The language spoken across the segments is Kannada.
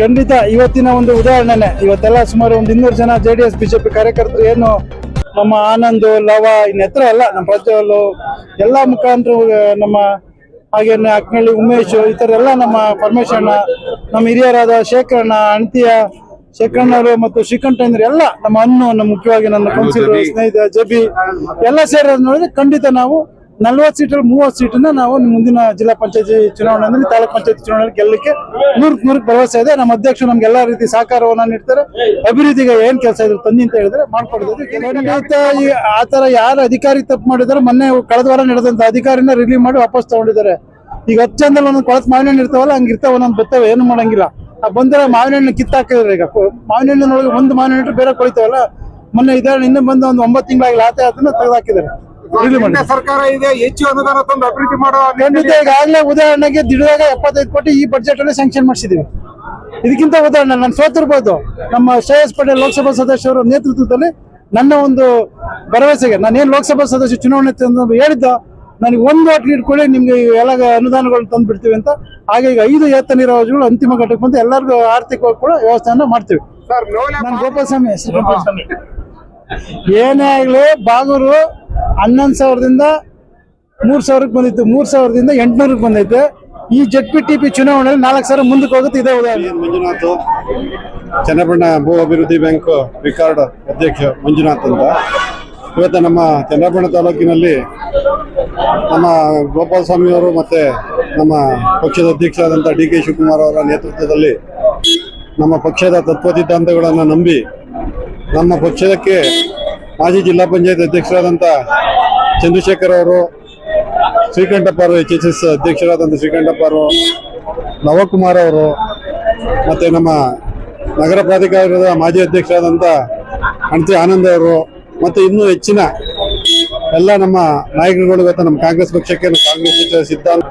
ಖಂಡಿತ ಇವತ್ತಿನ ಒಂದು ಉದಾಹರಣೆ ಇವತ್ತೆಲ್ಲ ಸುಮಾರು ಒಂದು ಇನ್ನೂರು ಜನ ಜೆ ಡಿ ಎಸ್ ಬಿಜೆಪಿ ಕಾರ್ಯಕರ್ತರು ಏನು ನಮ್ಮ ಆನಂದ್ ಲವ ಇನ್ನೆತ್ರ ಎಲ್ಲ ನಮ್ಮ ಪ್ರಜ್ವಲ್ ಎಲ್ಲ ಮುಖಾಂತರ ನಮ್ಮ ಹಾಗೇನೆ ಅಕ್ನಳ್ಳಿ ಉಮೇಶ್ ಈ ಥರ ಎಲ್ಲ ನಮ್ಮ ಪರಮೇಶ್ವರಣ್ಣ ನಮ್ಮ ಹಿರಿಯರಾದ ಶೇಖರಣ್ಣ ಅಣತಿಯ ಶೇಖರಣ್ಣವರು ಮತ್ತು ಶ್ರೀಕಂಠೇಂದ್ರ ಎಲ್ಲ ನಮ್ಮ ಅನ್ನು ನಮ್ಮ ಮುಖ್ಯವಾಗಿ ನನ್ನ ಕೌನ್ಸಿಲರ್ ಸ್ನೇಹಿತ ಜಬಿ ಎಲ್ಲ ಸೇರೋದು ನೋಡಿದ್ರೆ ಖಂಡಿತ ನಾವು ನಲ್ವತ್ತು ಸೀಟಲ್ಲಿ ಮೂವತ್ತು ಸೀಟನ್ನ ನಾವು ಮುಂದಿನ ಜಿಲ್ಲಾ ಪಂಚಾಯತಿ ಚುನಾವಣೆಯಲ್ಲಿ ತಾಲೂಕ್ ಪಂಚಾಯತಿ ಚುನಾವಣೆಯಲ್ಲಿ ಗೆಲ್ಲಕ್ಕೆ ನೂರಕ್ಕೆ ನೂರಕ್ಕೆ ಭರವಸೆ ಇದೆ. ನಮ್ಮ ಅಧ್ಯಕ್ಷರು ನಮ್ಗೆ ಎಲ್ಲಾ ರೀತಿ ಸಹಕಾರವನ್ನ ನೀಡ್ತಾರೆ. ಅಭಿವೃದ್ಧಿಗೆ ಏನ್ ಕೆಲಸ ಇದ್ರು ತನ್ನಿ ಅಂತ ಹೇಳಿದ್ರೆ ಮಾಡ್ಕೊಡ್ತೀವಿ ಖಂಡಿತ ಈ ಆ ತರ ಯಾರು ಅಧಿಕಾರಿ ತಪ್ಪು ಮಾಡಿದಾರೆ ಮೊನ್ನೆ ಕಳೆದ ವಾರ ನಡೆದಂತ ಅಧಿಕಾರಿನ ರಿಲೀವ್ ಮಾಡಿ ವಾಪಸ್ ತಗೊಂಡಿದ್ದಾರೆ. ಈಗ ಹತ್ತು ಜನದಲ್ಲಿ ಒಂದೊಂದು ಕೊಳತ್ ಮಾವಿನ ಹಣ್ಣು ಇರ್ತಾವಲ್ಲ ಹಂಗ ಇರ್ತಾವ ಒಂದೊಂದು ಬರ್ತವೆ ಏನು ಮಾಡಂಗಿಲ್ಲ. ಆ ಬಂದ್ರೆ ಮಾವಿನ ಹಣ್ಣು ಕಿತ್ತಾಕಿದ್ರೆ ಈಗ. ಮಾವಿನ ಹಣ್ಣಿನೊಳಗೆ ಒಂದು ಮಾವಿನ ಹಣ್ಣು ಬೇರೆ ಕೊಳಿತಾವಲ್ಲ ಮೊನ್ನೆ ಇದಾರೆ ಇನ್ನೂ ಬಂದು ಒಂದು ಒಂಬತ್ತು ತಿಂಗಳಾಗಿ ಆತ ಅದನ್ನ ತೆಗೆದಾಕಿದ್ದಾರೆ ಸರ್ಕಾರ ಇದೆ ಹೆಚ್ಚು ಅನುದಾನ ತಂದು ಅಭಿವೃದ್ಧಿ ಮಾಡೋ ಖಂಡಿತ ಈಗಾಗಲೇ ಉದಾಹರಣೆಗೆ ದಿಢದಾಗ ಎಪ್ಪತ್ತೈದು ಕೋಟಿ ಈ ಬಜೆಟ್ ಅಲ್ಲಿ ಸ್ಯಾಂಕ್ಷನ್ ಮಾಡಿಸಿದೀವಿ. ಇದಕ್ಕಿಂತ ಉದಾಹರಣೆ ನಾನು ಸೋತಿರ್ಬೋದು ನಮ್ಮ ಶ್ರೇಯಸ್ ಪಟೇಲ್ ಲೋಕಸಭಾ ಸದಸ್ಯರ ನೇತೃತ್ವದಲ್ಲಿ ನನ್ನ ಒಂದು ಭರವಸೆಗೆ ನಾನು ಏನ್ ಲೋಕಸಭಾ ಸದಸ್ಯ ಚುನಾವಣೆ ತಂದು ಹೇಳಿದ್ದ ನನಗೆ ಒಂದು ಓಟ್ ಇಟ್ಕೊಳ್ಳಿ ನಿಮ್ಗೆ ಎಲ್ಲ ಅನುದಾನಗಳು ತಂದು ಬಿಡ್ತೀವಿ ಅಂತ. ಹಾಗೆ ಈಗ ಐದು ಏತ ನೀರಾವರಿಗಳು ಅಂತಿಮ ಘಟಕ ಬಂದು ಎಲ್ಲರಿಗೂ ಆರ್ಥಿಕವಾಗಿ ಕೂಡ ವ್ಯವಸ್ಥೆಯನ್ನ ಮಾಡ್ತೀವಿ. ನಾನು ಗೋಪಾಲಸ್ವಾಮಿ. ಏನೇ ಆಗ್ಲಿ ಬಾಗೂರು ಹನ್ನೊಂದು ಸಾವಿರದಿಂದ ಮೂರು ಸಾವಿರಕ್ಕೆ ಬಂದಿತ್ತು. ಮೂರು ಸಾವಿರದಿಂದ ಎಂಟುನೂರಕ್ಕೆ ಬಂದೈತೆ. ಈ ಜೆಡ್ ಪಿ ಟಿ ಪಿ ಚುನಾವಣೆಯಲ್ಲಿ ನಾಲ್ಕು ಸಾವಿರ ಮುಂದಕ್ಕೆ ಹೋಗುತ್ತೆ. ಇದೇ ಉದಾಹರಣೆ. ಮಂಜುನಾಥ್ ಚನ್ನಬಣ್ಣ ಭೂ ಅಭಿವೃದ್ಧಿ ಬ್ಯಾಂಕ್ ರಿಕಾರ್ಡ್ ಅಧ್ಯಕ್ಷ ಮಂಜುನಾಥ್ ಅಂತ. ಇವತ್ತು ನಮ್ಮ ಚನ್ನಬಣ್ಣ ತಾಲೂಕಿನಲ್ಲಿ ನಮ್ಮ ಗೋಪಾಲ ಸ್ವಾಮಿಯವರು ಮತ್ತೆ ನಮ್ಮ ಪಕ್ಷದ ಅಧ್ಯಕ್ಷರಾದಂಥ ಡಿ ಕೆ ಶಿವಕುಮಾರ್ ಅವರ ನೇತೃತ್ವದಲ್ಲಿ ನಮ್ಮ ಪಕ್ಷದ ತತ್ವ ಸಿದ್ಧಾಂತಗಳನ್ನು ನಂಬಿ ನಮ್ಮ ಪಕ್ಷದಕ್ಕೆ ಮಾಜಿ ಜಿಲ್ಲಾ ಪಂಚಾಯತ್ ಅಧ್ಯಕ್ಷರಾದಂಥ ಚಂದ್ರಶೇಖರ್ ಅವರು, ಶ್ರೀಕಂಠಪ್ಪ ಅವರು ಎಚ್ ಎಸ್ ಎಸ್ ಅಧ್ಯಕ್ಷರಾದಂಥ ಶ್ರೀಕಂಠಪ್ಪ ಅವರು, ನವಕುಮಾರ್ ಅವರು, ಮತ್ತು ನಮ್ಮ ನಗರ ಪ್ರಾಧಿಕಾರದ ಮಾಜಿ ಅಧ್ಯಕ್ಷರಾದಂಥ ಅಣತಿ ಆನಂದ್ ಅವರು, ಮತ್ತು ಇನ್ನೂ ಹೆಚ್ಚಿನ ಎಲ್ಲ ನಮ್ಮ ನಾಯಕರುಗಳು, ಇವತ್ತು ನಮ್ಮ ಕಾಂಗ್ರೆಸ್ ಪಕ್ಷಕ್ಕೆ ಕಾಂಗ್ರೆಸ್ ಪಕ್ಷದ ಸಿದ್ಧಾಂತ,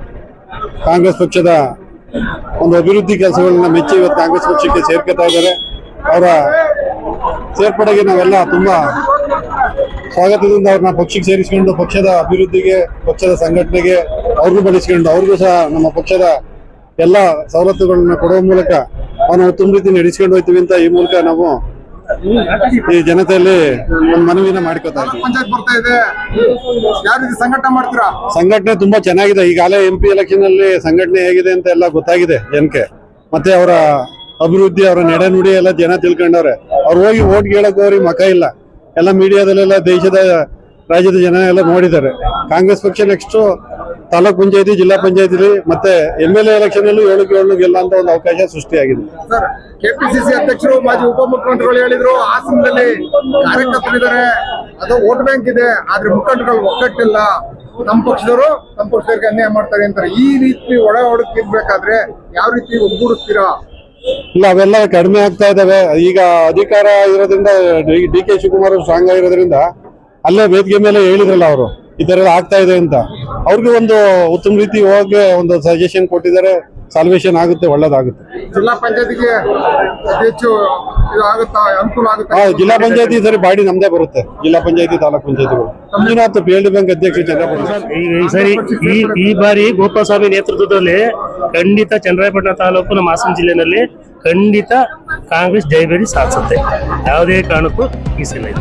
ಕಾಂಗ್ರೆಸ್ ಪಕ್ಷದ ಒಂದು ಅಭಿವೃದ್ಧಿ ಕೆಲಸಗಳನ್ನ ಮೆಚ್ಚಿ ಇವತ್ತು ಕಾಂಗ್ರೆಸ್ ಪಕ್ಷಕ್ಕೆ ಸೇರ್ಕೊತಾ ಇದ್ದಾರೆ. ಅವರ ಸೇರ್ಪಡೆಗೆ ನಾವೆಲ್ಲ ತುಂಬಾ ಸ್ವಾಗತದಿಂದ ಅವ್ರನ್ನ ಪಕ್ಷಕ್ಕೆ ಸೇರಿಸ್ಕೊಂಡು ಪಕ್ಷದ ಅಭಿವೃದ್ಧಿಗೆ ಪಕ್ಷದ ಸಂಘಟನೆಗೆ ಅವ್ರಿಗೂ ಬಳಸ್ಕೊಂಡು ಅವ್ರಿಗೂ ಸಹ ನಮ್ಮ ಪಕ್ಷದ ಎಲ್ಲ ಸವಲತ್ತುಗಳನ್ನ ಕೊಡುವ ಮೂಲಕ ನಾವು ಉತ್ತಮ ರೀತಿ ನಡೆಸ್ಕೊಂಡು ಹೋಗ್ತೀವಿ ಅಂತ ಈ ಮೂಲಕ ನಾವು ಈ ಜನತೆಯಲ್ಲಿ ಒಂದು ಮನವಿನ ಮಾಡ್ಕೋತಾ ಇದ್ದೀವಿ. ಸಂಘಟನೆ ತುಂಬಾ ಚೆನ್ನಾಗಿದೆ. ಈಗಾಗಲೇ ಎಂ ಪಿ ಎಲೆಕ್ಷನ್ ಅಲ್ಲಿ ಸಂಘಟನೆ ಹೇಗಿದೆ ಅಂತ ಎಲ್ಲ ಗೊತ್ತಾಗಿದೆ ಜನಕ್ಕೆ ಮತ್ತೆ ಅವರ ಅಭಿವೃದ್ಧಿ ಅವರ ನಡೆನುಡಿ ಎಲ್ಲ ಜನ ತಿಳ್ಕೊಂಡವ್ರೆ. ಅವ್ರು ಹೋಗಿ ಓಟ್ ಕೇಳಕ್ ಅವ್ರಿಗೆ ಮಕ ಇಲ್ಲ. ಎಲ್ಲ ಮೀಡಿಯಾದಲ್ಲೆಲ್ಲ ದೇಶದ, ರಾಜ್ಯದ ಜನ ಎಲ್ಲ ನೋಡಿದ್ದಾರೆ. ಕಾಂಗ್ರೆಸ್ ಪಕ್ಷ ನೆಕ್ಸ್ಟ್ ತಾಲೂಕ್ ಪಂಚಾಯತಿ, ಜಿಲ್ಲಾ ಪಂಚಾಯತಿಲಿ ಮತ್ತೆ ಎಂ ಎಲ್ ಎ ಎಲೆಕ್ಷನ್ ಅಲ್ಲೂ ಏಳಕ್ಕೆ ಏಳು ಗೆಲ್ಲ ಅಂತ ಒಂದು ಅವಕಾಶ ಸೃಷ್ಟಿಯಾಗಿದೆ. ಕೆಪಿಸಿಸಿ ಅಧ್ಯಕ್ಷರು, ಮಾಜಿ ಉಪಮುಖ್ಯಮಂತ್ರಿಗಳು ಹೇಳಿದ್ರು, ಹಾಸನದಲ್ಲಿ ಕಾರ್ಯಕರ್ತರಿದ್ದಾರೆ. ಅದು ವೋಟ್ ಬ್ಯಾಂಕ್ ಇದೆ, ಆದ್ರೆ ಮುಖಂಡರುಗಳು ಒಗ್ಗಟ್ಟಿಲ್ಲ. ನಮ್ಮ ಪಕ್ಷದವರು ನಮ್ಮ ಪಕ್ಷದವ್ರಿಗೆ ಅನ್ಯಾಯ ಮಾಡ್ತಾರೆ ಅಂತಾರೆ. ಈ ರೀತಿ ಒಳ ಒಡಕಿರ್ಬೇಕಾದ್ರೆ ಯಾವ ರೀತಿ ಒಗ್ಗೂಡಿಸ್ತೀರಾ? ಇಲ್ಲ ಅವೆಲ್ಲ ಕಡಿಮೆ ಆಗ್ತಾ ಇದಾವೆ. ಈಗ ಅಧಿಕಾರ ಇರೋದ್ರಿಂದ ಡಿ ಕೆ ಶಿವಕುಮಾರ್ ಸ್ಟ್ರಾಂಗ್ ಆಗಿರೋದ್ರಿಂದ ಅಲ್ಲೇ ವೇದಿಕೆ ಮೇಲೆ ಹೇಳಿದ್ರಲ್ಲ ಅವರು ಈ ತರ ಎಲ್ಲ ಆಗ್ತಾ ಇದೆ ಅಂತ. ಅವ್ರಿಗೆ ಒಂದು ಉತ್ತಮ ರೀತಿ ಹೋಗಿ ಒಂದು ಸಜೆಷನ್ ಕೊಟ್ಟಿದ್ದಾರೆ ಸಾಲ್ವೇಷನ್ ಆಗುತ್ತೆ ಒಳ್ಳೇದಾಗುತ್ತೆ. ಜಿಲ್ಲಾ ಪಂಚಾಯತಿಗೆ ಜಿಲ್ಲಾ ಪಂಚಾಯತಿ ಸರಿ ಬಾಡಿ ನಮ್ದೇ ಬರುತ್ತೆ. ಜಿಲ್ಲಾ ಪಂಚಾಯತಿ taluk ಪಂಚಾಯತಿಗಳು Manjunath P L D bank ಅಧ್ಯಕ್ಷ ಚಂದ್ರಪ್ಪ. ಈ ಈ ಸರಿ ಈ ಈ ಬಾರಿ ಗೋಪಾಲಸ್ವಾಮಿ ನೇತೃತ್ವದಲ್ಲಿ ಖಂಡಿತ ಚನ್ನರಾಯಪಟ್ಟಣ ತಾಲೂಕು ನಮ್ಮ ಹಾಸನ ಜಿಲ್ಲೆನಲ್ಲಿ ಖಂಡಿತ ಕಾಂಗ್ರೆಸ್ ಜೈಬೇಡಿ ಸಾಧಿಸುತ್ತೆ. ಯಾವುದೇ ಕಾರಣಕ್ಕೂ ಮೀಸಲಿದೆ